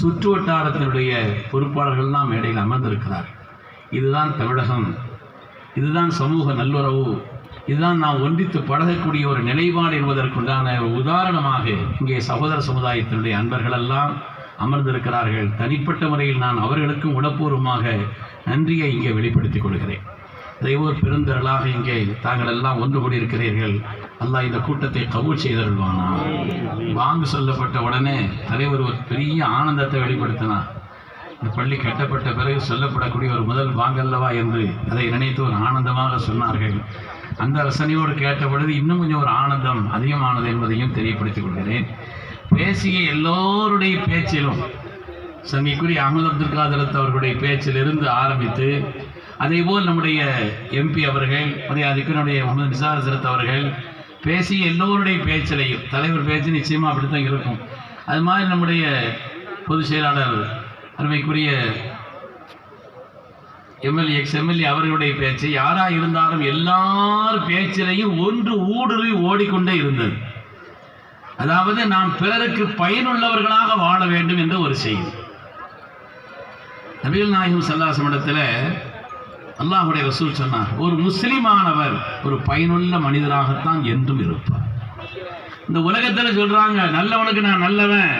சுற்று வட்டாரத்தினுடைய பொறுப்பாளர்கள்லாம் மேடையில் அமர்ந்திருக்கிறார். இதுதான் தமிழகம். இதுதான் சமூக நல்லுறவு. இதுதான் நாம் ஒன்றித்து பழகக்கூடிய ஒரு நிலைப்பாடு என்பதற்குண்டான ஒரு உதாரணமாக இங்கே சகோதர சமுதாயத்தினுடைய அன்பர்களெல்லாம் அமர்ந்திருக்கிறார்கள். தனிப்பட்ட முறையில் நான் அவர்களுக்கும் உடப்பூர்வமாக நன்றியை இங்கே வெளிப்படுத்திக் கொள்கிறேன். இதைவோர் பெருந்திரளாக இங்கே தாங்கள் எல்லாம் ஒன்று கூடியிருக்கிறீர்கள். அல்லாஹ் இந்த கூட்டத்தை கபூல் செய்தருள்வானா? வாங்கு சொல்லப்பட்ட உடனே தலைவர் ஒரு பெரிய ஆனந்தத்தை வெளிப்படுத்தினார். இந்த பள்ளி கட்டப்பட்ட பிறகு சொல்லப்படக்கூடிய ஒரு முதல் வாங்கல்லவா என்று அதை நினைத்து ஒரு ஆனந்தமாக சொன்னார்கள். அந்த ரசனையோடு கேட்ட பொழுது இன்னும் கொஞ்சம் ஒரு ஆனந்தம் அதிகமானது என்பதையும் தெரியப்படுத்திக் கொள்கிறேன். பேசிய எல்லோருடைய பேச்சிலும் சங்கிக்குரிய அகமது அப்துல் காதரத் அவர்களுடைய பேச்சிலிருந்து ஆரம்பித்து அதேபோல் நம்முடைய எம்பி அவர்கள் மரியாதைக்கு நம்முடைய முகமது நிசார் ஹசரத் அவர்கள் பேசி எல்லோருடைய பேச்சிலையும் தலைவர் பேச்சு நிச்சயமாக அப்படித்தான் இருக்கும். அது மாதிரி நம்முடைய பொதுச் செயலாளர் அருமைக்குரிய எம்எல்ஏ எக்ஸ் எம்எல்ஏ அவர்களுடைய பேச்சு யாரா இருந்தாலும் எல்லார் பேச்சிலையும் ஒன்று ஊடுருவி ஓடிக்கொண்டே இருந்தது. அதாவது நாம் பிறருக்கு பயனுள்ளவர்களாக வாழ வேண்டும் என்ற ஒரு செய்தி. நபிகள் நாயகம் சல்லாசம் இடத்துல அல்லாஹுடைய ரசூல் சொன்னார் ஒரு முஸ்லிமானவர் ஒரு பயனுள்ள மனிதராகத்தான் என்றும் இருப்பார். இந்த உலகத்தில் சொல்றாங்க நல்லவனுக்கு நான் நல்லவன்